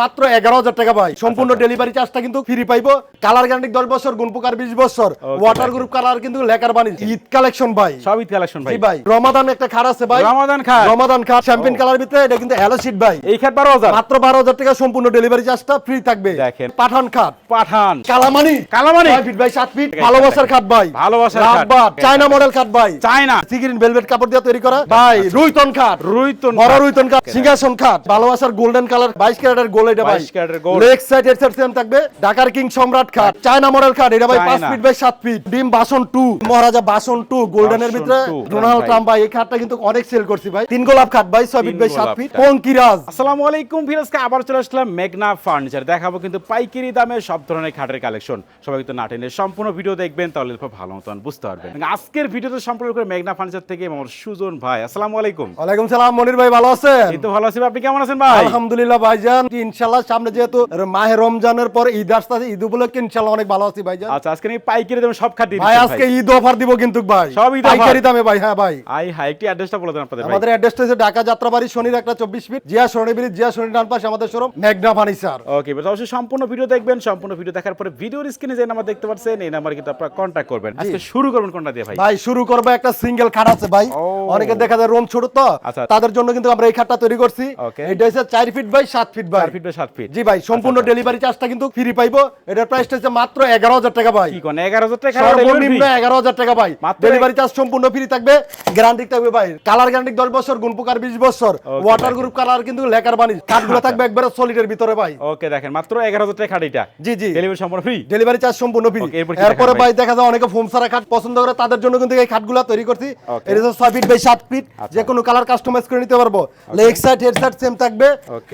মাত্র এগারো হাজার টাকা ভাই। সম্পূর্ণ ডেলিভারি চার্জটা কিন্তু ফ্রি পাইবো। কালার গ্যারান্টি দশ বছর গুণপোকার বিশ বছর। ওয়াটার গ্রুপ কালার কিন্তু লেকার বাণিজ্য ঈদ কালেকশন ভাই। সব ঈদ কালেকশন ভাই। ভাই। রমাদান একটা খাট আছে ভাই। রমাদান খাট। রমাদান খাট চ্যাম্পিয়ন কালার ভিতরে এটা কিন্তু হ্যালো সিট ভাই। এই খাট বারো হাজার। মাত্র বারো হাজার টাকা সম্পূর্ণ ডেলিভারি চার্জটা ফ্রি থাকবে। দেখেন। পাঠান খাট। পাঠান। কালামানি। কালামানি? ছয় ফিট বাই সাত ফিট ভালোবাসার খাট ভাই। ভালোবাসার খাট। চায়না মডেল খাট ভাই। চায়না সিগ্রিন ভেলভেট কাপড় দিয়ে তৈরি করা। ভাই রুইতন খাট। রুইতন বড় রুইতন কাঠ সিংহাসন কাঠ ভালোবাসার গোল্ডেন কালার বাইশ ক্যারেটের গোল এটা ভাই। 22 ক্যারেটের gold। লেগ সাইড সেম থাকবে। ঢাকার কিং সম্রাট খাট। চায়না মডেল খাট। এটা ভাই পাঁচ চায়না। ফিট বাই সাত ফিট ডিম বাসন টু মহারাজা বাসন টু গোল্ডেনের বাসন ভিতরে। ডোনাল্ড ট্রাম্প ভাই এই খাটটা কিন্তু অনেক সেল করছি ভাই। তিন গোলাপ খাট ভাই ছয় ফিট বাই সাত গোলাপ ফিট পঙ্কিরাজ। আসসালামু আলাইকুম ফিরোজকে আবার চলে আসলাম মেঘনা ফার্নিচার দেখাবো কিন্তু পাইকারি দামে সব ধরনের খাটের কালেকশন সবাই কিন্তু নাটেনের সম্পূর্ণ ভিডিও দেখবেন তাহলে খুব ভালো মতন বুঝতে পারবেন। আজকের ভিডিওতে সম্পর্ক করে মেঘনা ফার্নিচার থেকে আমার সুজন ভাই। আসসালামু আলাইকুম। ওয়ালাইকুম সালাম মনির ভাই ভালো আছেন? এই তো ভালো আছি আপনি কেমন আছেন ভাই? আলহামদুলিল্লাহ ভাইজান। ইনশাল্লাহ সামনে যেহেতু মাহে রমজানের পর ঈদ আসতে ঈদ উপলক্ষে ইনশাল্লাহ অনেক ভালো আছি ভাইজান আচ্ছা আজকে পাইকারি দামে সব খাট ভাই আজকে ঈদ অফার দিব কিন্তু ভাই। সব ঈদ? পাইকারি দামে ভাই হ্যাঁ ভাই। আই হাই একটি অ্যাড্রেসটা বলে দেন আপনাদের আমাদের অ্যাড্রেসটা হচ্ছে ঢাকা যাত্রাবাড়ি শনির একটা চব্বিশ ফিট জিয়া শনি ব্রিজ জিয়া শনি ডান পাশে আমাদের শোরুম মেঘনা ফার্নিচার ওকে বেশ অবশ্যই সম্পূর্ণ ভিডিও দেখবেন সম্পূর্ণ ভিডিও দেখার পরে ভিডিওর স্ক্রিনে যে নাম্বার দেখতে পাচ্ছেন এই নাম্বার কিন্তু আপনারা কন্ট্যাক্ট করবেন। আজকে শুরু করবেন কোনটা দিয়ে ভাই? ভাই শুরু করব একটা সিঙ্গেল খাট আছে ভাই। অনেকে দেখা যায় রুম ছোট তো আচ্ছা। তাদের জন্য কিন্তু আমরা এই খাটটা তৈরি করছি। এটা হচ্ছে চার ফিট বাই সাত ফিট বাই ফিট ফিট জি ভাই সম্পূর্ণ ডেলিভারি চার্জটা কিন্তু ফ্রি পাইবো। এটার প্রাইসটা হচ্ছে মাত্র এগারো হাজার টাকা ভাই। কি কোন টাকা সর্বনিম্ন এগারো হাজার টাকা ভাই। ডেলিভারি চার্জ সম্পূর্ণ ফ্রি থাকবে। গ্যারান্টি থাকবে ভাই। কালার গ্যারান্টি দশ বছর গুণপোকার বিশ বছর। ওয়াটার গ্রুপ কালার কিন্তু লেকার বাণিজ্য কাঠগুলো থাকবে একবারে সলিডের ভিতরে ভাই। ওকে দেখেন মাত্র এগারো হাজার টাকা খাট এটা জি জি। ডেলিভারি সম্পূর্ণ ফ্রি ডেলিভারি চার্জ সম্পূর্ণ ফ্রি এরপর ভাই দেখা যায় অনেকে ফোম সারা খাট পছন্দ করে তাদের জন্য কিন্তু এই খাটগুলো তৈরি করছি। এটা ফিট বাই সাত ফিট যে কোনো কালার কাস্টমাইজ করে নিতে পারব। Leg side head side same থাকবে।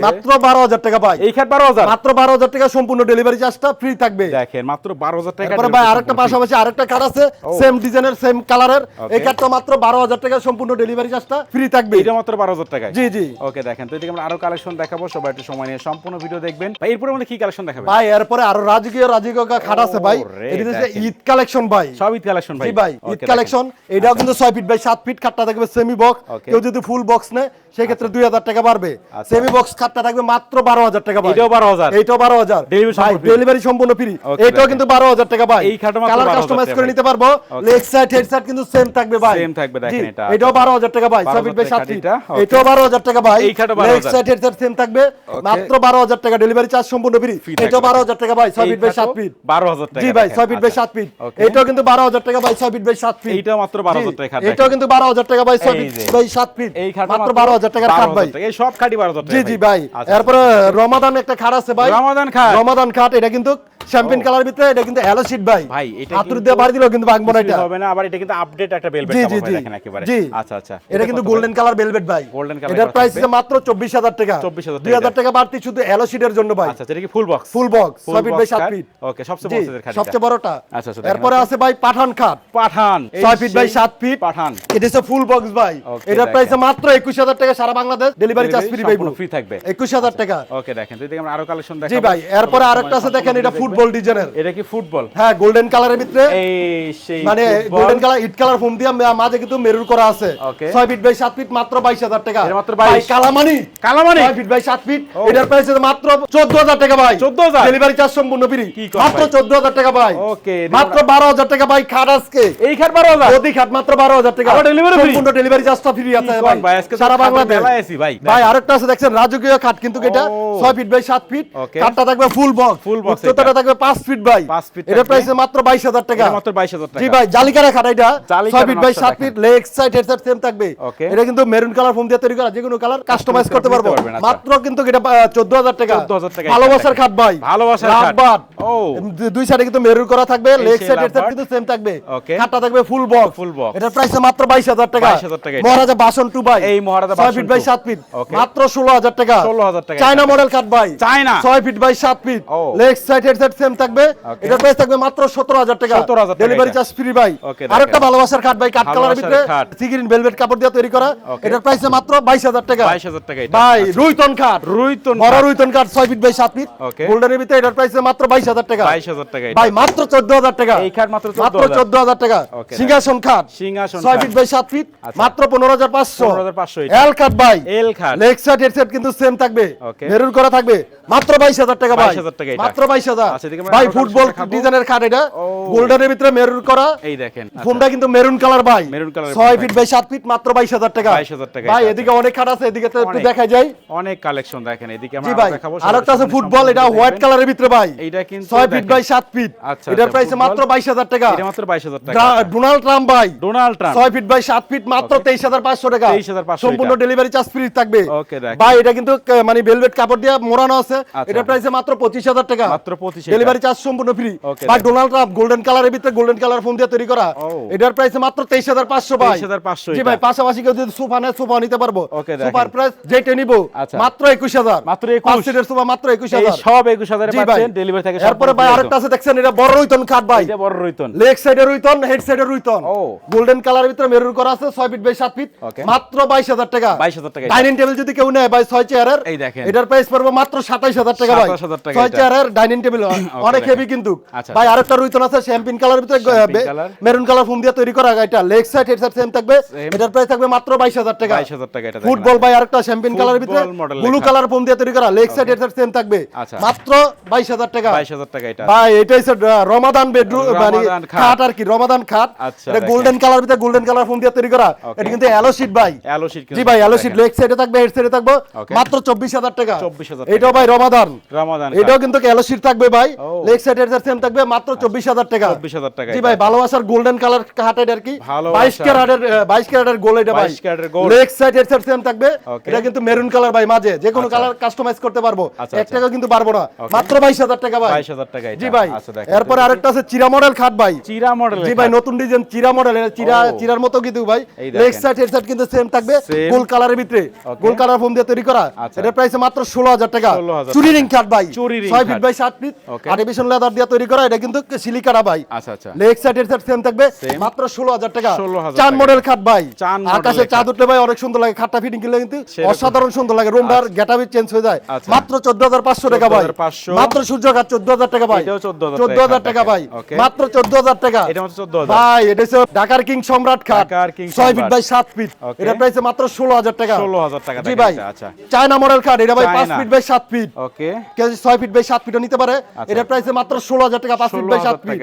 মাত্র বারো হাজার টাকা ভাই এই খাট বারো হাজার। মাত্র বারো হাজার টাকা সম্পূর্ণ ডেলিভারি চার্জটা ফ্রি থাকবে। দেখেন মাত্র বারো হাজার টাকা তারপরে ভাই আরেকটা পাশাপাশি আরেকটা আছে সেম ডিজাইনের সেম কালারের এই মাত্র বারো হাজার টাকা সম্পূর্ণ ডেলিভারি চার্জটা ফ্রি থাকবে। এটা মাত্র বারো হাজার টাকায়। জি জি। ওকে দেখেন তো এদিকে আমরা আরও কালেকশন দেখাবো সবাই একটু সময় নিয়ে সম্পূর্ণ ভিডিও দেখবেন। ভাই এরপরে আমাদের কি কালেকশন দেখাবেন? ভাই এরপরে আরও রাজকীয় রাজকীয় খাট আছে ভাই। এটা হচ্ছে ঈদ কালেকশন ভাই। সব ঈদ কালেকশন ভাই। ভাই ঈদ কালেকশন এটাও কিন্তু ছয় ফিট বাই সাত ফিট খাটটা থাকবে সেমি বক্স কেউ যদি ফুল বক্স নেয় সেক্ষেত্রে দুই হাজার টাকা বাড়বে। আচ্ছা। সেমি বক্স খাটটা থাকবে মাত্র বারো হাজার টাকা ভাই এটাও বারো হাজার এইটাও বারো হাজার Delivery ভাই সম্পূর্ণ free। ডেলিভারি সম্পূর্ণ ফ্রি এটাও কিন্তু বারো হাজার টাকা ভাই এই খাটও কালার কাস্টমাইজ করে নিতে পারব লেগ সাইড হেড সাইড কিন্তু সেম থাকবে ভাই Same থাকবে, দেখেন এটা। এটাও বারো হাজার টাকা ভাই ছয় 12,000 ফিট বাই সাত ফিট এটাও বারো হাজার টাকা ভাই এই খাটও leg side head side same থাকবে মাত্র বারো হাজার টাকা ডেলিভারি চার্জ সম্পূর্ণ ফ্রি এটাও থাকবে। বারো হাজার টাকা ভাই ছয় ফিট বাই সাত ফিট 12,000 টাকা জি ভাই দেখেন। ফিট বাই আচ্ছা। ফিট এটাও কিন্তু বারো হাজার টাকা ভাই ছয় ফিট বাই সাত ফিট এইটাও মাত্র 12,000 টাকা এটাও কিন্তু টাকা ভাই ছয় ফিট বাই সাত ফিট এই খাট মাত্র বারো হাজার টাকার খাট ভাই এই সব খাটি বারো হাজার টাকা জি জি ভাই আচ্ছা, এরপরে রমাদান একটা খাট আছে ভাই রমাদান খাট। রমাদান খাট এটা কিন্তু শ্যাম্পেন কালার ভিতরে এটা কিন্তু হ্যালো শিট ভাই। ভাই, এটা হাতুড়ি দিয়ে বাড়ি দিলেও কিন্তু ভাঙবো না এটা হবে না আবার এটা কিন্তু আপডেট একটা বেলভেট কাপড় ভাই। দেখেন একেবারে। আচ্ছা আচ্ছা এটা কিন্তু গোল্ডেন কালার ভেলভেট ভাই। Golden color এটার প্রাইস। মাত্র চব্বিশ হাজার টাকা। 24,000 দুই হাজার টাকা বাড়তি শুধু হ্যালো শিটের জন্য ভাই। আচ্ছা এটা কি ফুল বক্স ফুল বক্স ছয় ফিট বাই সাত ফিট ওকে সবচেয়ে বড় সাইজের খাট সবচেয়ে বড়টা। আচ্ছা, আচ্ছা, এরপরে আছে ভাই পাঠান খাট। পাঠান। এই ছয় ফিট বাই সেই সাত ফিট পাঠান। এটা হচ্ছে ফুল বক্স ভাই। এটার প্রাইস মাত্র একুশ হাজার টাকা সারা বাংলাদেশ। ডেলিভারি চার্জ ফ্রি পাইবো ফ্রি থাকবে। একুশ হাজার টাকা। ওকে দেখেন। তো এদিকে আমরা আরও কালেকশন দেখাবো। জি ভাই এরপরে আরেকটা আছে দেখেন এটা ফুটবল ডিজাইনের। এটা কি ফুটবল? হ্যাঁ গোল্ডেন কালারের ভিতরে। এই সেই মানে গোল্ডেন কালার ইট কালার ফোম দিয়ে মাঝে কিন্তু মেরুর করা আছে। Okay. ছয় ফিট বাই সাত ফিট মাত্র বাইশ হাজার টাকা। এটা মাত্র ভাই 22 কালামানি। কালামানি? ছয় ফিট বাই সাত ফিট এটার প্রাইস মাত্র চোদ্দ হাজার টাকা ভাই। 14,000 ডেলিভারি চার্জ সম্পূর্ণ ফ্রি মাত্র ভাই? চোদ্দ হাজার টাকা ভাই। Okay, মাত্র বারো হাজার টাকা ভাই খাট আজকে। এই খাট বারো হাজার? প্রতি খাট মাত্র বারো হাজার টাকা। আবার delivery free? সম্পূর্ণ ডেলিভারি চার্জটা ফ্রি আছে ভাই, সারা বাংলাদেশ। ভাই। ভাই আরেকটা আছে দেখছেন রাজকীয় খাট। কিন্তু এটা ও। ছয় ফিট বাই সাত ফিট Okay. খাটটা থাকবে ফুল বক্স box উচ্চতাটা এটা। থাকবে ফিট ভাই। প্রাইস মাত্র টাকা। মাত্র জি ভাই এটা? Feet by feet leg side head side same থাকবে। এটা কিন্তু মেরুন কালার ফোম দিয়ে তৈরি করা যে কোনো কালার কাস্টমাইজ করতে পারব। নিতে পারবেন, আচ্ছা। মাত্র কিন্তু এটা চোদ্দ হাজার টাকা। 14,000 টাকা ভালোবাসার খাট ভাই। ভালোবাসার খাট। রাতবাদ। ও। দুই সাইডে কিন্তু মেরুন করা থাকবে লেগ সাইড হেড সাইড কিন্তু সেম থাকবে। খাটটা থাকবে ফুল বক্স Full box। এটার প্রাইস মাত্র বাইশ হাজার টাকা। 22,000 টাকা। মহারাজা বাসন টু ভাই। এই মহারাজা ফিট বাই ফিট মাত্র ষোলো হাজার টাকা। 16,000 টাকা। চায়না মডেল খাট ভাই। চায়না? ছয় ফিট বাই সাত feet. Leg side head same থাকবে. এটার প্রাইস থাকবে মাত্র সতেরো হাজার টাকা 17,000 ডেলিভারি চার্জ ফ্রি ভাই আরেকটা। ভালোবাসার খাট ভাই কাঠ কালারের ভিতরে। সিগিরিন ভেলভেট কাপড় দিয়ে তৈরি করা এটার প্রাইস মাত্র বাইশ হাজার টাকা 22,000 টাকা এটা। ভাই রুইতন খাট রুইতন বড় রুইতন কাঠ ছয় ফিট বাই সাত ফিট Okay. গোল্ডেনের ভিতরে এটার প্রাইস মাত্র বাইশ হাজার টাকা 22,000 টাকা। ভাই মাত্র চোদ্দ হাজার টাকা এই খাট মাত্র মাত্র 14,000 চোদ্দ হাজার টাকা সিংহাসন খাট সিংহাসন ছয় খাট। ফিট বাই সাত ফিট আচ্ছা। মাত্র পনেরো হাজার পাঁচশো 15,500 এটা। এল খাট ভাই এল খাট। লেগ সাইড হেড সাইড কিন্তু সেম থাকবে. মেরুন করা থাকবে মাত্র বাইশ হাজার টাকা ভাই। 22,000 টাকা এটা। মাত্র বাইশ হাজার। আচ্ছা, এদিকে ভাই ফুটবল ডিজাইনের খাট এটা। গোল্ডেনের ভিতরে মেরুন করা। এই দেখেন আচ্ছা। ফোনটা কিন্তু মেরুন কালার ভাই। মেরুন কালারের ছয় ফিট বাই সাত ফিট মাত্র বাইশ হাজার টাকা। 22,000 টাকা ভাই এদিকে অনেক খাট আছে এদিকে তো একটু দেখা যায় অনেক কালেকশন দেখেন এদিকে আমরা ভাই দেখাবো আর একটা আছে ফুটবল এটা হোয়াইট কালারের ভিতরে ভাই। এইটা কিন্তু ছয় ফিট বাই সাত ফিট আচ্ছা, এটার আচ্ছা, প্রাইস মাত্র বাইশ হাজার টাকা। এটা মাত্র 22000 টাকা। ডোনাল্ড ট্রাম্প ভাই। ডোনাল্ড ট্রাম্প ছয় ফিট বাই সাত ফিট মাত্র তেইশ হাজার পাঁচশো টাকা। 23,500 সম্পূর্ণ ডেলিভারি চার্জ ফ্রি থাকবে। দেখেন। ভাই এটা কিন্তু মানে ভেলভেট কাপড় দিয়ে মোড়ানো আছে। আচ্ছা। এটা প্রাইসে মাত্র পঁচিশ হাজার টাকা। মাত্র 25 ডেলিভারি চার্জ সম্পূর্ণ ফ্রি ডোনাল্ড ট্রাম্প গোল্ডেন কালারের ভিতরে গোল্ডেন কালার ফোন দিয়ে তৈরি করা। এটার প্রাইসে মাত্র তেইশ হাজার পাঁচশো ভাই। 23,500 জি এটা। ভাই পাশাপাশি কেউ যদি সোফা নেয় সোফা নিতে পারব। সুপার প্রাইস যেটা নিবো আচ্ছা। মাত্র একুশ হাজার। মাত্র 21 পাঁচ সিটের সোফা মাত্র একুশ এই হাজার সব 21000 এ পাচ্ছেন ডেলিভারি থেকে এরপরে ভাই আরেকটা আছে দেখছেন এটা বড় রইতন খাট ভাই। এটা বড় রইতন। লেগ সাইডে রুইতন হেড সাইডে রুইতন। গোল্ডেন কালারের ভিতরে মেরুন করা আছে 6 ফিট বাই 7 ফিট. মাত্র 22000 টাকা। 22,000 টাকা। ডাইনিং টেবিল যদি কেউ নেয় ভাই 6 চেয়ারের এই দেখেন। এটার প্রাইস পড়বে মাত্র 27000 টাকা ভাই। 27,000 টাকা 6 এটা। চেয়ারের ডাইনিং টেবিল অনেক হেভি কিন্তু। আচ্ছা, ভাই আরেকটা রুইতন আছে শ্যাম্পিন কালারের ভিতরে মেরুন কালার ফোম দিয়ে তৈরি করা এটা leg side head side same থাকবে। এটার প্রাইস থাকবে মাত্র 22000 টাকা। 22000 টাকা এটা ফুটবল ভাই আরেকটা শ্যাম্পিন কালারের ভিতরে ব্লু কালার ফোম দিয়ে তৈরি করা। Leg side head side same থাকবে। আচ্ছা। মাত্র 22000 টাকা। 22000 টাকা এটা। ভাই এটা রমাদান বেডরুম মানে খাট। আর কি রমাদান খাট। আচ্ছা, এটা গোল্ডেন কালার ভিতরে গোল্ডেন কালার ফোন দিয়ে তৈরি করা। এটা কিন্তু অ্যালো শীট ভাই। অ্যালো শীট জি ভাই অ্যালো শীট লেগ সাইডে থাকবে হেড সাইডে থাকবে. মাত্র 24000 টাকা। 24,000 এটাও ভাই রমাদান। রমাদান এটাও কিন্তু শীট থাকবে ভাই। লেগ সাইড সাইড সেম থাকবে মাত্র 24000 টাকা। 24000 টাকা জি ভাই ভালোবাসার গোল্ডেন কালার এটা আর কি। 22 ক্যারেটের 22 ক্যারেটের গোল্ড এটা ভাই। 22 ক্যারেটের gold। Leg side side same থাকবে। এটা কিন্তু মেরুন কালার ভাই মাঝে। যে কোনো আচ্ছা। কালার কাস্টমাইজ করতে পারব। আচ্ছা, এক আচ্ছা। টাকা কিন্তু পারব না. মাত্র 22000 টাকা ভাই। 22000 টাকা জি ভাই। আচ্ছা, এরপরে আরেকটা আছে চিরা মডেল খাট ভাই। চিরা মডেল জি ভাই নতুন ডিজাইন চিরা মডেল এটা চিরা চিরার মতো কিন্তু ভাই। লেগ সাইড হেড সাইড কিন্তু সেম থাকবে। গোল কালারের ভিতরে. গোল কালার ফোম দিয়ে তৈরি করা। আচ্ছা। এটার প্রাইস মাত্র 16000 টাকা। 16,000 চুরি রিং খাট ভাই। চুরি ring 6 feet by 7 feet artificial leather দিয়ে তৈরি করা এটা কিন্তু সিলিকাটা ভাই। আচ্ছা আচ্ছা। Leg side head side same থাকবে। মাত্র 16000 টাকা। 16,000 চান মডেল খাট ভাই। আকাশে চাঁদ উঠলে ভাই অনেক সুন্দর লাগে। খাটটা ফিটিং করলে কিন্তু অসাধারণ সুন্দর লাগে। রুমটার গেটাবি চেঞ্জ হয়ে যায়। আচ্ছা। মাত্র 14500 টাকা ভাই। মাত্র সূর্য ঘাট 14000 টাকা ভাই। এটাও 14,000 14000 টাকা। ভাই. মাত্র 14000 টাকা। এটা মাত্র 14000 ভাই এটা হচ্ছে ঢাকার কিং সম্রাট খাট। 6 ফিট বাই 7 ফিট এটা প্রাইসে মাত্র 16000 টাকা। 16,000 টাকা জি ভাই। আচ্ছা। চায়না মডেল খাট এটা ভাই 5 ফিট বাই 7 ফিট ওকে কেউ 6 ফিট বাই 7 ফিটও নিতে পারে। আচ্ছা। এটার প্রাইসে মাত্র 16000 টাকা 5 ফিট বাই 7 ফিট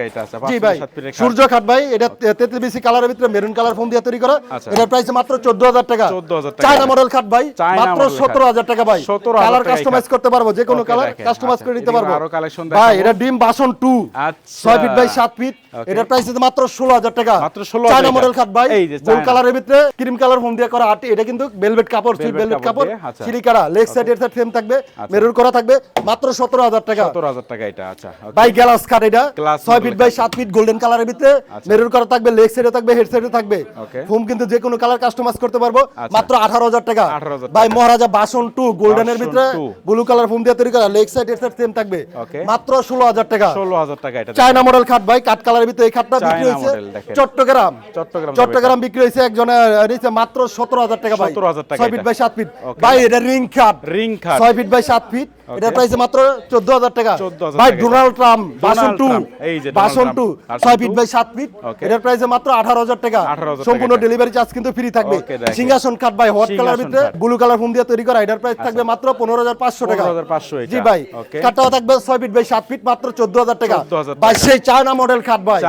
জি ভাই। সূর্য খাট ভাই এটা 33 বিসি কালারের ভিতরে মেরুন কালার ফোম দিয়ে তৈরি করা। আচ্ছা। এটার প্রাইসে মাত্র 14000 টাকা। 14,000 টাকা। চায়না মডেল খাট ভাই মাত্র 17000 টাকা ভাই। কালার কাস্টমাইজ করতে পারব যে কোনো কালার কাস্টমাইজ আচ্ছা, করে নিতে পারব। আরও collection ভাই এটা ডিম বাসন 2 আচ্ছা। 6 ফিট বাই 7 ফিট Okay. এটার প্রাইস মাত্র 16000 টাকা। মাত্র 16,000 চায়না মডেল খাট ভাই গোল কালারের ভিতরে ক্রিম কালার ফোম দিয়ে করা। আটি এটা কিন্তু ভেলভেট কাপড় সুইট ভেলভেট কাপড় আচ্ছা। সিলিকারা লেগ সাইড এর সাইড সেম থাকবে। মেরুন করা থাকবে মাত্র 17000 টাকা। 17000 টাকা এটা আচ্ছা বাই গ্লাস কাট এটা 6 ফিট বাই। 7 ফিট গোল্ডেন কালারের ভিতরে আচ্ছা। মেরুন করা থাকবে লেগ সাইডে থাকবে হেড সাইডে থাকবে। ফোম কিন্তু যে কোনো কালার কাস্টমাইজ করতে পারব আচ্ছা। মাত্র 18000 টাকা। বাই মহারাজা বাসন 2 গোল্ডেনের ভিতরে ব্লু কালার ফোম দিয়ে তৈরি করা লেগ সাইড এর সাইড সেম থাকবে. মাত্র 16000 টাকা। 16000 টাকা এটা চায়না মডেল খাট ভাই কাট কালারের ভিতরে এই খাটটা বিক্রি হয়েছে চট্টগ্রাম। চট্টগ্রাম চট্টগ্রাম বিক্রি হয়েছে একজনের নিচে মাত্র 17000 টাকা ভাই। 17,000 টাকা 6 ফিট বাই 7 ফিট. ভাই এটা রিং খাট। রিং খাট। 6 ফিট বাই 7 ফিট limit এটার প্রাইস মাত্র 14000 টাকা। ভাই ডোনাল্ড ট্রাম্প বাসন ডোনাল্ড 2 এই যে বাসন ট্রাম্প, 2 6 ফিট বাই 7 ফিট. এটার প্রাইস মাত্র 18000 টাকা। সম্পূর্ণ ডেলিভারি চার্জ কিন্তু ফ্রি থাকবে। সিংহাসন কাট ভাই হোয়াইট কালার ভিতরে ব্লু কালার ফোম দিয়ে তৈরি করা। এটার প্রাইস থাকবে মাত্র 15500 টাকা। 15,500 এটা। জি ভাই কাটটাও থাকবে 6 ফিট বাই 7 ফিট মাত্র 14000 টাকা। ভাই সেই চায়না মডেল খাট ভাই।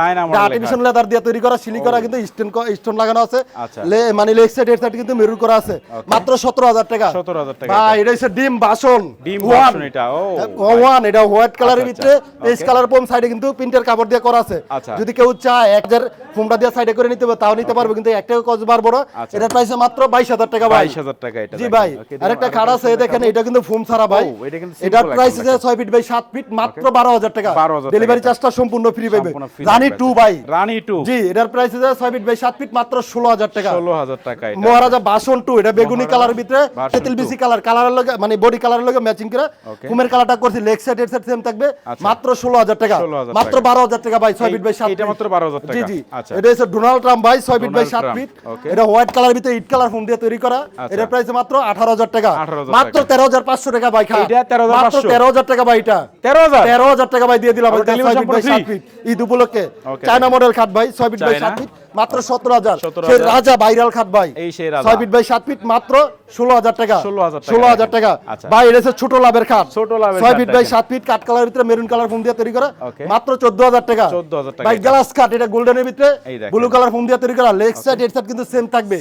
আর্টিফিশিয়াল লেদার দিয়ে তৈরি করা সিলি করা কিন্তু স্টোন স্টোন লাগানো আছে। আচ্ছা। লে- মানে লেগ সাইড সাইড কিন্তু মেরুন করা আছে। মাত্র 17000 টাকা। 17,000 টাকা ভাই এটা। হচ্ছে ডিম বাসন। ডিম One। এটা, ও, ও ওয়ান এটা হোয়াইট কালারের ভিতরে পেজ কালার পম সাইডে কিন্তু প্রিন্টের কাপড় দিয়ে করা আছে। যদি কেউ চায় এক হাজার ফোমটা দিয়ে সাইডে করে নিতে পারবে তাও নিতে পারবে কিন্তু একটাও কজ পারব না। এটার প্রাইস মাত্র 22000 টাকা ভাই। 22000 টাকা এটা জি ভাই আরেকটা খাট আছে দেখেন এটা কিন্তু ফোম ছাড়া ভাই। ও, এটা কিন্তু simple এটার প্রাইস আছে 6 ফিট বাই 7 ফিট মাত্র 12000 টাকা। ডেলিভারি চার্জটা সম্পূর্ণ ফ্রি পাবে। রানী 2 ভাই। রানী 2 জি এটার প্রাইস আছে 6 ফিট বাই 7 ফিট মাত্র 16000 টাকা। 16000 টাকা এটা। মহারাজা বাসন 2 এটা বেগুনি কালার ভিতরে বাসন তেতিল বিসি কালার কালারের লগে মানে বডি কালারের লগে ম্যাচিং করে. কুমের কালারটা করছি লেগ সাইড এর সাইড সেম থাকবে। আচ্ছা। মাত্র 16000 টাকা। মাত্র 12000 টাকা ভাই 6 ফিট বাই 7 এটা মাত্র 12,000 টাকা। জি। আচ্ছা। এটা হচ্ছে ডোনাল্ড ট্রাম্প ভাই 6 ফিট বাই 7 ট্রাম্প, ফিট এটা হোয়াইট কালার ভিতরে ইট কালার ফোম দিয়ে তৈরি করা। এটা প্রাইস মাত্র 18000 টাকা। মাত্র টাকা। 13500 টাকা ভাই খা। এইটা 13,500 মাত্র 13000 টাকা ভাই এটা। 13000 13000 টাকা ভাই দিয়ে দিলাম ভাই এটা delivery 6 feet by 7 feet Eid উপলক্ষে। চায়না মডেল খাট ভাই 6 ফিট বাই চায়না। 7 ফিট মাত্র সতেরো হাজার। রাজা ভাইরাল খাট ভাই। ছয় ফিট বাই সাত ফিট মাত্র ষোলো হাজার টাকা। ষোলো হাজার টাকা। আচ্ছা। ভাই এটা ছোট লাভের খাট ছোট লাভের ছয় ফিট বাই সাত ফিট কাঠ কালার ভিতরে মেরুন কালার ফোম দিয়ে তৈরি করা। মাত্র চোদ্দ হাজার টাকা। 14,000 টাকা ভাই গ্লাস খাট এটা গোল্ডেনের ভিতরে। ব্লু কালার ফোম দিয়ে তৈরি করা। লেগ সাইড হেড সাইড কিন্তু সেম থাকবে।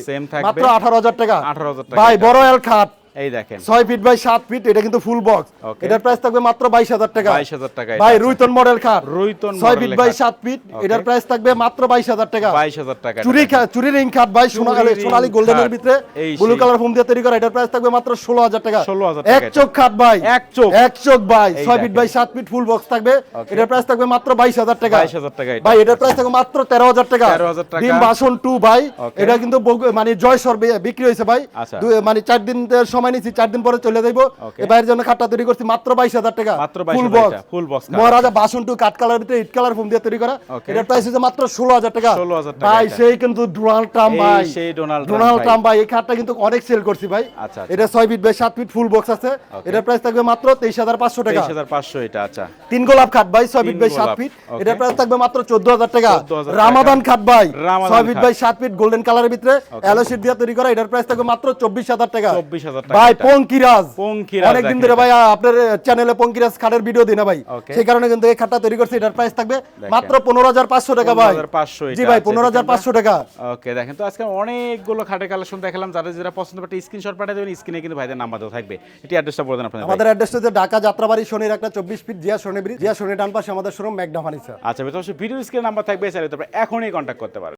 মাত্র আঠারো হাজার টাকা। 18,000 টাকা ভাই। বড় এল খাট। এই দেখেন। ছয় ফিট বাই সাত ফিট এটা কিন্তু ফুল বক্স এটার প্রাইস থাকবে মাত্র বাইশ হাজার টাকা। 22,000 টাকা ভাই রুইতন মডেল খাট রুইতন ছয় model ফিট বাই খাট। সাত ফিট এটার প্রাইস থাকবে মাত্র বাইশ হাজার টাকা। বাইশ হাজার টাকা চুরি চুরি রিং খাট ভাই সোনালি সোনালি গোল্ডেনের ভিতরে ব্লু কালার ফোম দিয়ে তৈরি করা এটার প্রাইস থাকবে মাত্র ষোলো হাজার টাকা। 16,000 টাকা এক। চোখ খাট ভাই। এক চোখ। এক চোখ ভাই। এই ছয় ফিট বাই সাত ফিট ফুল বক্স থাকবে। এটার প্রাইস থাকবে মাত্র বাইশ হাজার টাকা। 22,000 টাকা ভাই এটার প্রাইস থাকবে মাত্র তেরো হাজার টাকা। 13,000 টাকা। ডিম বাসন টু ভাই। এটা কিন্তু মানে জয়সর বিক্রি হয়েছে ভাই। আচ্ছা। মানে চার দিন সময় নিচ্ছি চার দিন পরে চলে যাইবো। Okay. জন্য খাটটা তৈরি করছি মাত্র বাইশ হাজার টাকা। মাত্র 22,000 ফুল বক্স এটা, box খাট। মহারাজা বাসনটু কাঠ কালার ভিতরে ইট কালার ফোম দিয়ে তৈরি করা. এটার প্রাইস হচ্ছে মাত্র ষোলো হাজার টাকা। 16,000 টাকা ভাই সেই কিন্তু ডোনাল্ড ট্রাম্প ভাই। সেই ডোনাল্ড ডোনাল্ড ট্রাম্প ভাই এই খাটটা কিন্তু অনেক সেল করছি ভাই। আচ্ছা, আচ্ছা। এটা ছয় ফিট বাই সাত ফিট ফুল বক্স আছে. এটার প্রাইস থাকবে মাত্র তেইশ হাজার পাঁচশো টাকা। তেইশ হাজার পাঁচশো এটা আচ্ছা। তিন গোলাপ খাট ভাই ছয় ফিট বাই সাত ফিট. এটার প্রাইস থাকবে মাত্র চোদ্দ হাজার টাকা। 14,000 টাকা। রামাদান খাট ভাই। ছয় ফিট বাই সাত ফিট গোল্ডেন কালারের ভিতরে অ্যালো শিট দিয়ে তৈরি করা। এটার প্রাইস থাকবে মাত্র চব্বিশ হাজার টাকা। 24,000 টাকা। ভাই পঙ্কিরাজ। পঙ্কিরাজ অনেকদিন ধরে ভাই আপনার চ্যানেলে পঙ্কিরাজ খাটের ভিডিও দিই না ভাই। সেই কারণে কিন্তু এই খাটটা তৈরি করছি এটার প্রাইস থাকবে মাত্র পনেরো হাজার পাঁচশো টাকা ভাই। 15,500 জি ভাই আছে, পনেরো হাজার এটা পাঁচশো টাকা। ওকে দেখেন। তো আজকে অনেকগুলো খাটের কালেকশন দেখালাম যাদের যেটা পছন্দ একটা স্ক্রিনশট পাঠিয়ে দেবেন স্ক্রিনে কিন্তু ভাইদের নাম্বার দেওয়া থাকবে। এটি অ্যাড্রেসটা বলে দেন আপনাদের আমাদের অ্যাড্রেস হচ্ছে ঢাকা যাত্রাবাড়ি শনির একটা চব্বিশ ফিট জিয়া শনি ব্রিজ জিয়া শনি ডান পাশে আমাদের শোরুম ম্যাকডা ফার্নিচার। আচ্ছা ভিতরে অবশ্যই ভিডিও স্ক্রিনে নাম্বার থাকবে স্যার তারপরে এখনই কন্ট্যাক্ট করতে পারেন